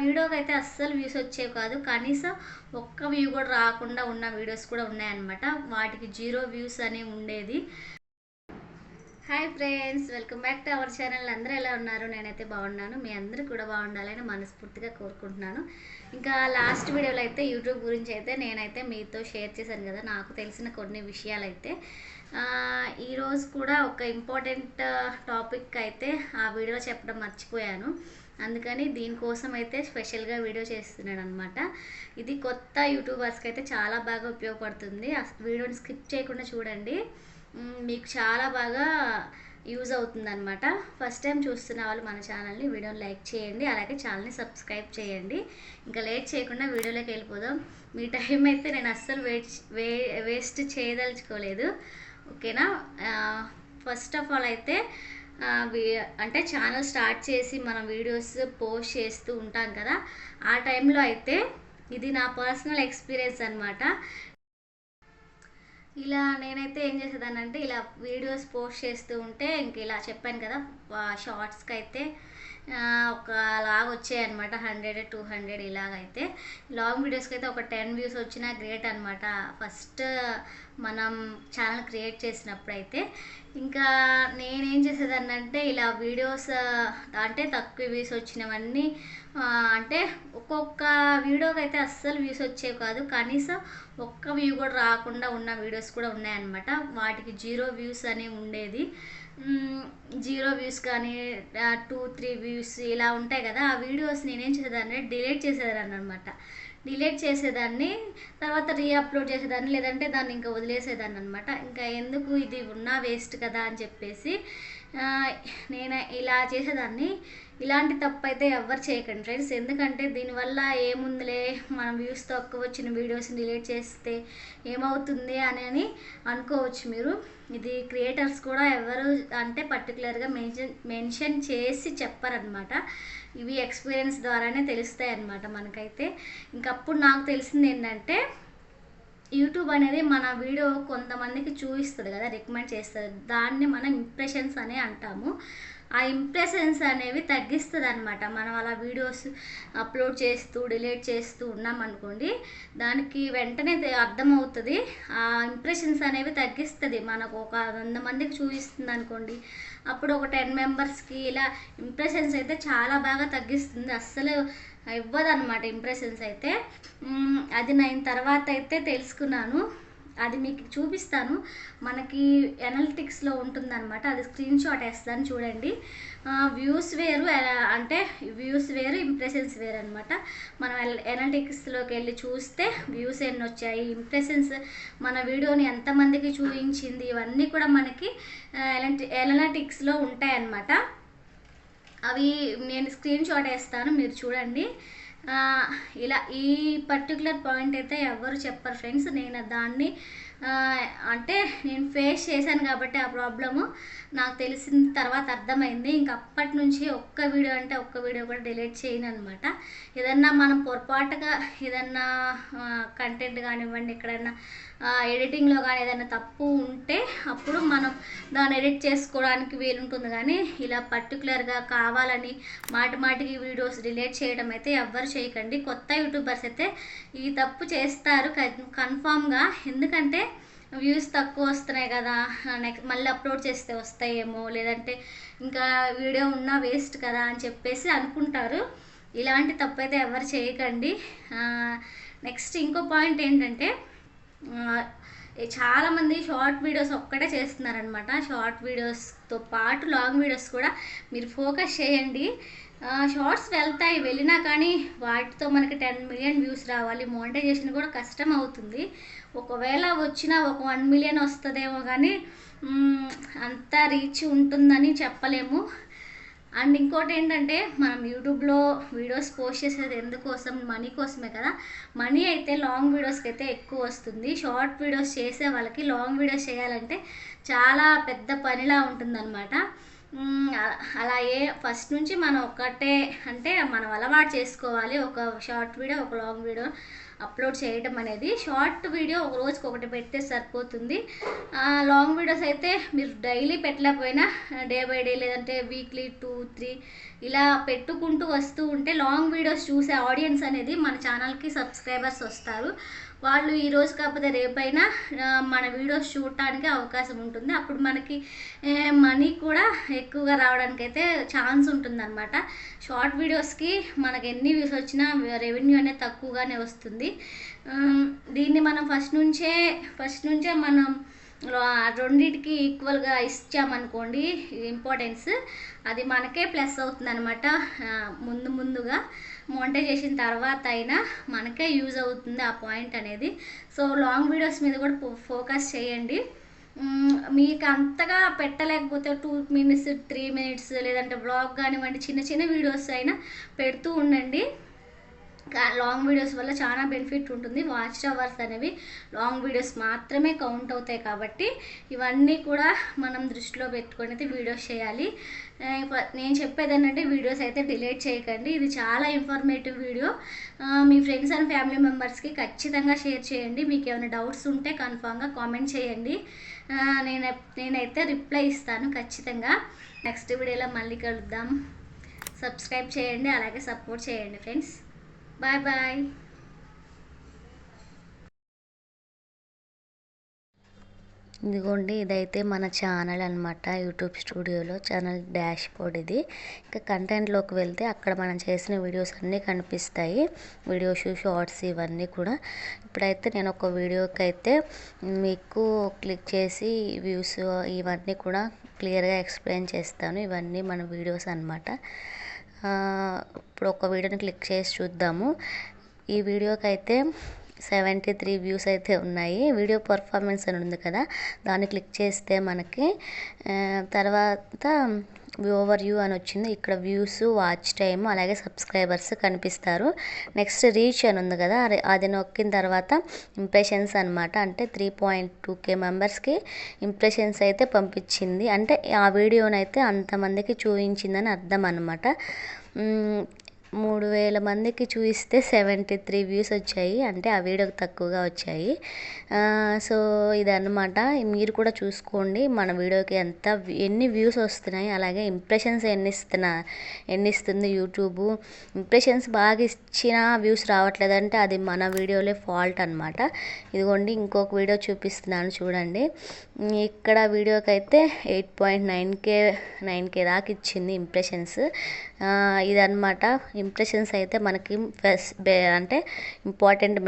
వీడియోకి అయితే అస్సలు వ్యూస్ వచ్చేవి కాదు. కనీసం ఒక్క వ్యూ కూడా రాకుండా ఉన్న వీడియోస్ కూడా ఉన్నాయన్నమాట. వాటికి జీరో వ్యూస్ అని ఉండేది. Hi friends welcome back to our channel అందరూ ఎలా ఉన్నారు? నేనైతే బాగున్నాను. మీ అందరూ కూడా బాగుండాలని మనస్ఫూర్తిగా కోరుకుంటున్నాను. ఇంకా లాస్ట్ వీడియోలో అయితే యూట్యూబ్ గురించి అయితే నేనైతే మీతో షేర్ చేశాను కదా. నాకు తెలిసిన కొన్ని విషయాలు అయితే ఈరోజు కూడా ఒక ఇంపార్టెంట్ టాపిక్ అయితే ఆ వీడియోలో చెప్పడం మర్చిపోయాను. అందుకని దీనికోసం అయితే స్పెషల్గా వీడియో చేస్తున్నాడు అనమాట ఇది కొత్త యూట్యూబర్స్కి అయితే చాలా బాగా ఉపయోగపడుతుంది. వీడియోని స్కిప్ చేయకుండా చూడండి. మీకు చాలా బాగా యూజ్ అవుతుంది అనమాట ఫస్ట్ టైం చూస్తున్న వాళ్ళు మన ఛానల్ని వీడియోని లైక్ చేయండి. అలాగే ఛానల్ని సబ్స్క్రైబ్ చేయండి. ఇంకా లేట్ చేయకుండా వీడియోలోకి వెళ్ళిపోదాం. మీ టైం అయితే నేను అస్సలు వేస్ట్ వే వేస్ట్ చేయదలుచుకోలేదు. ఓకేనా? ఫస్ట్ ఆఫ్ ఆల్ అయితే అంటే ఛానల్ స్టార్ట్ చేసి మనం వీడియోస్ పోస్ట్ చేస్తూ ఉంటాం కదా ఆ టైంలో అయితే ఇది నా పర్సనల్ ఎక్స్పీరియన్స్ అనమాట ఇలా నేనైతే ఏం చేసేదాన్ని అంటే ఇలా వీడియోస్ పోస్ట్ చేస్తూ ఉంటే ఇంక ఇలా చెప్పాను కదా షార్ట్స్కి అయితే ఒక లాగ్ వచ్చాయన్నమాట హండ్రెడ్ టూ హండ్రెడ్ ఇలాగైతే. లాంగ్ వీడియోస్కి అయితే ఒక టెన్ వ్యూస్ వచ్చినా గ్రేట్ అనమాట ఫస్ట్ మనం ఛానల్ క్రియేట్ చేసినప్పుడు అయితే ఇంకా నేనేం చేసేదాన్ని అంటే ఇలా వీడియోస్ అంటే తక్కువ వ్యూస్ వచ్చినవన్నీ అంటే ఒక్కొక్క వీడియోకి అయితే అస్సలు వ్యూస్ వచ్చేవి కాదు. కనీసం ఒక్క వ్యూ కూడా రాకుండా ఉన్న వీడియోస్ కూడా ఉన్నాయన్నమాట. వాటికి జీరో వ్యూస్ అని ఉండేది. జీరో వ్యూస్ కానీ టూ త్రీ వ్యూస్ ఇలా ఉంటాయి కదా. ఆ వీడియోస్ నేనేం చేసేదాన్ని డిలీట్ చేసేదాన్ని అనమాట డిలీట్ చేసేదాన్ని తర్వాత రీఅప్లోడ్ చేసేదాన్ని లేదంటే దాన్ని ఇంకా వదిలేసేదాన్ని అనమాట ఇంకా ఎందుకు ఇది ఉన్నా వేస్ట్ కదా అని చెప్పేసి నేను ఇలా చేసేదాన్ని. ఇలాంటి తప్పు అయితే ఎవ్వరు చేయకండి ఫ్రెండ్స్. ఎందుకంటే దీనివల్ల ఏముందిలే? మనం వ్యూస్ తక్కువ వచ్చిన వీడియోస్ని డిలీట్ చేస్తే ఏమవుతుంది అని అని అనుకోవచ్చు మీరు. ఇది క్రియేటర్స్ కూడా ఎవరు అంటే పర్టికులర్గా మెన్షన్ మెన్షన్ చేసి చెప్పారనమాట ఇవి ఎక్స్పీరియన్స్ ద్వారానే తెలుస్తాయి అన్నమాట మనకైతే. ఇంకప్పుడు నాకు తెలిసింది ఏంటంటే యూట్యూబ్ అనేది మన వీడియో కొంతమందికి చూపిస్తుంది కదా రికమెండ్ చేస్తుంది. దాన్ని మనం ఇంప్రెషన్స్ అనే అంటాము. ఆ ఇంప్రెషన్స్ అనేవి తగ్గిస్తుంది అనమాట మనం అలా వీడియోస్ అప్లోడ్ చేస్తూ డిలీట్ చేస్తూ ఉన్నాం అనుకోండి దానికి వెంటనే అర్థమవుతుంది. ఆ ఇంప్రెషన్స్ అనేవి తగ్గిస్తుంది. మనకు ఒక వంద మందికి చూపిస్తుంది అనుకోండి అప్పుడు ఒక టెన్ మెంబర్స్కి ఇలా ఇంప్రెషన్స్ అయితే చాలా బాగా తగ్గిస్తుంది. అస్సలు ఇవ్వదు అనమాట ఇంప్రెషన్స్ అయితే. అది నేను తర్వాత అయితే తెలుసుకున్నాను. అది మీకు చూపిస్తాను. మనకి ఎనలిటిక్స్లో ఉంటుందన్నమాట. అది స్క్రీన్ షాట్ వేస్తాను చూడండి. వ్యూస్ వేరు అంటే వ్యూస్ వేరు ఇంప్రెషన్స్ వేరు అనమాట మనం ఎనలిటిక్స్లోకి వెళ్ళి చూస్తే వ్యూస్ ఎన్ని వచ్చాయి ఇంప్రెషన్స్ మన వీడియోని ఎంతమందికి చూపించింది ఇవన్నీ కూడా మనకి ఎనలిటిక్స్లో ఉంటాయన్నమాట. అవి నేను స్క్రీన్ షాట్ వేస్తాను మీరు చూడండి. ఇలా ఈ పర్టికులర్ పాయింట్ అయితే ఎవరు చెప్పరు ఫ్రెండ్స్ నేను దాన్ని అంటే నేను ఫేస్ చేశాను కాబట్టి ఆ ప్రాబ్లము నాకు తెలిసిన తర్వాత అర్థమైంది. ఇంక అప్పటి నుంచి ఒక్క వీడియో అంటే ఒక్క వీడియో కూడా డిలీట్ చేయను అనమాట ఏదన్నా మనం పొరపాటుగా ఏదన్నా కంటెంట్ కానివ్వండి ఎక్కడన్నా ఎడిటింగ్లో కానీ ఏదైనా తప్పు ఉంటే అప్పుడు మనం దాన్ని ఎడిట్ చేసుకోవడానికి వీలుంటుంది. కానీ ఇలా పర్టికులర్గా కావాలని మాటి మాటికి వీడియోస్ రిలేట్ చేయడం అయితే ఎవ్వరు చేయకండి. కొత్త యూట్యూబర్స్ అయితే ఈ తప్పు చేస్తారు కన్ఫామ్గా ఎందుకంటే వ్యూస్ తక్కువ వస్తున్నాయి కదా నెక్స్ట్ మళ్ళీ అప్లోడ్ చేస్తే వస్తాయేమో లేదంటే ఇంకా వీడియో ఉన్నా వేస్ట్ కదా అని చెప్పేసి అనుకుంటారు. ఇలాంటి తప్పు అయితే ఎవరు చేయకండి. నెక్స్ట్ ఇంకో పాయింట్ ఏంటంటే చాలామంది షార్ట్ వీడియోస్ ఒక్కటే చేస్తున్నారనమాట షార్ట్ వీడియోస్తో పాటు లాంగ్ వీడియోస్ కూడా మీరు ఫోకస్ చేయండి. షార్ట్స్ వెళ్తాయి వెళ్ళినా కానీ వాటితో మనకి టెన్ మిలియన్ వ్యూస్ రావాలి. మోనిటైజేషన్ కూడా కష్టం అవుతుంది. ఒకవేళ వచ్చినా ఒక వన్ మిలియన్ వస్తుందేమో కానీ అంత రీచ్ ఉంటుందని చెప్పలేము. అండ్ ఇంకోటి ఏంటంటే మనం యూట్యూబ్లో వీడియోస్ పోస్ట్ చేసేది ఎందుకోసం? మనీ కోసమే కదా. మనీ అయితే లాంగ్ వీడియోస్కి అయితే ఎక్కువ వస్తుంది. షార్ట్ వీడియోస్ చేసే వాళ్ళకి లాంగ్ వీడియోస్ చేయాలంటే చాలా పెద్ద పనిలా ఉంటుందన్నమాట. అలాగే అలా ఏ ఫస్ట్ నుంచి మనం ఒకటే అంటే మనం అలవాటు చేసుకోవాలి. ఒక షార్ట్ వీడియో ఒక లాంగ్ వీడియో అప్లోడ్ చేయడం అనేది. షార్ట్ వీడియో ఒక రోజుకి ఒకటి పెడితే సరిపోతుంది. లాంగ్ వీడియోస్ అయితే మీరు డైలీ పెట్టలేకపోయినా డే బై డే లేదంటే వీక్లీ టూ త్రీ ఇలా పెట్టుకుంటూ వస్తూ ఉంటే లాంగ్ వీడియోస్ చూసే ఆడియన్స్ అనేది మన ఛానల్కి సబ్స్క్రైబర్స్ వస్తారు. వాళ్ళు ఈ రోజు కాకపోతే రేపైనా మన వీడియోస్ చూడటానికి అవకాశం ఉంటుంది. అప్పుడు మనకి మనీ కూడా ఎక్కువగా రావడానికి అయితే ఛాన్స్ ఉంటుందన్నమాట. షార్ట్ వీడియోస్కి మనకి ఎన్ని వ్యూస్ వచ్చినా రెవెన్యూ అనేది తక్కువగానే వస్తుంది. దీన్ని మనం ఫస్ట్ నుంచే ఫస్ట్ నుంచే మనం రెండింటికి ఈక్వల్గా ఇచ్చామనుకోండి ఇంపార్టెన్స్ అది మనకే ప్లస్ అవుతుంది అనమాట ముందు ముందుగా మోనిటైజ్ చేసిన తర్వాత అయినా మనకే యూజ్ అవుతుంది ఆ పాయింట్ అనేది. సో లాంగ్ వీడియోస్ మీద కూడా ఫో- ఫోకస్ చేయండి. మీకు అంతగా పెట్టలేకపోతే టూ మినిట్స్ త్రీ మినిట్స్ లేదంటే బ్లాగ్ కానివ్వండి చిన్న చిన్న వీడియోస్ అయినా పెడుతూ ఉండండి. లాంగ్ వీడియోస్ వల్ల చాలా బెనిఫిట్ ఉంటుంది. వాచ్ అవర్స్ అనేవి లాంగ్ వీడియోస్ మాత్రమే కౌంట్ అవుతాయి కాబట్టి ఇవన్నీ కూడా మనం దృష్టిలో పెట్టుకొని అయితే వీడియోస్ చేయాలి. నేను చెప్పేది ఏంటంటే వీడియోస్ అయితే డిలీట్ చేయకండి. ఇది చాలా ఇన్ఫర్మేటివ్ వీడియో మీ ఫ్రెండ్స్ అండ్ ఫ్యామిలీ మెంబర్స్కి ఖచ్చితంగా షేర్ చేయండి. మీకు ఏమైనా డౌట్స్ ఉంటే కన్ఫామ్గా కామెంట్ చేయండి. నేను నేనైతే రిప్లై ఇస్తాను ఖచ్చితంగా. నెక్స్ట్ వీడియోలో మళ్ళీ కలుద్దాం. సబ్స్క్రైబ్ చేయండి. అలాగే సపోర్ట్ చేయండి ఫ్రెండ్స్ బాయ్ బాయ్ ఇదిగోండి ఇదైతే మన ఛానల్ అనమాట యూట్యూబ్ స్టూడియోలో ఛానల్ డాష్ బోర్డ్ ఇది. ఇంకా కంటెంట్లోకి వెళ్తే అక్కడ మనం చేసిన వీడియోస్ అన్నీ కనిపిస్తాయి. వీడియోస్ షార్ట్స్ ఇవన్నీ కూడా. ఇప్పుడైతే నేను ఒక వీడియోకి అయితే మీకు క్లిక్ చేసి వ్యూస్ ఇవన్నీ కూడా క్లియర్గా ఎక్స్ప్లెయిన్ చేస్తాను. ఇవన్నీ మన వీడియోస్ అనమాట ఇప్పుడు ఒక వీడియోని క్లిక్ చేసి చూద్దాము. ఈ వీడియోకి అయితే సెవెంటీ త్రీ వ్యూస్ అయితే ఉన్నాయి. వీడియో పర్ఫార్మెన్స్ అని ఉంది కదా దాన్ని క్లిక్ చేస్తే మనకి తర్వాత ఓవర్ వ్యూ అని వచ్చింది. ఇక్కడ వ్యూస్ వాచ్ టైమ్ అలాగే సబ్స్క్రైబర్స్ కనిపిస్తారు. నెక్స్ట్ రీచ్ అని ఉంది కదా అది- అది నొక్కిన తర్వాత ఇంప్రెషన్స్ అనమాట అంటే త్రీ పాయింట్ టూ కే మెంబర్స్కి ఇంప్రెషన్స్ అయితే పంపించింది. అంటే ఆ వీడియోనైతే అంతమందికి చూపించిందని అర్థం అనమాట మూడు వేల మందికి చూపిస్తే సెవెంటీ త్రీ వ్యూస్ వచ్చాయి. అంటే ఆ వీడియోకి తక్కువగా వచ్చాయి. సో ఇదన్నమాట. మీరు కూడా చూసుకోండి. మన వీడియోకి ఎంత ఎన్ని వ్యూస్ వస్తున్నాయి. అలాగే ఇంప్రెషన్స్ ఎన్ని ఇస్తున్నా ఎన్ని ఇస్తుంది యూట్యూబ్. ఇంప్రెషన్స్ బాగా ఇచ్చినా వ్యూస్ రావట్లేదంటే అది మన వీడియోలే ఫాల్ట్ అనమాట ఇదిగోండి ఇంకొక వీడియో చూపిస్తున్నాను చూడండి. ఇక్కడ వీడియోకి అయితే eight point nine K nine K దాకా ఇచ్చింది ఇంప్రెషన్స్. ఇదన్నమాట. ఇంప్రెషన్స్ అయితే మనకి ఫస్ట్ అంటే ఇంపార్టెంట్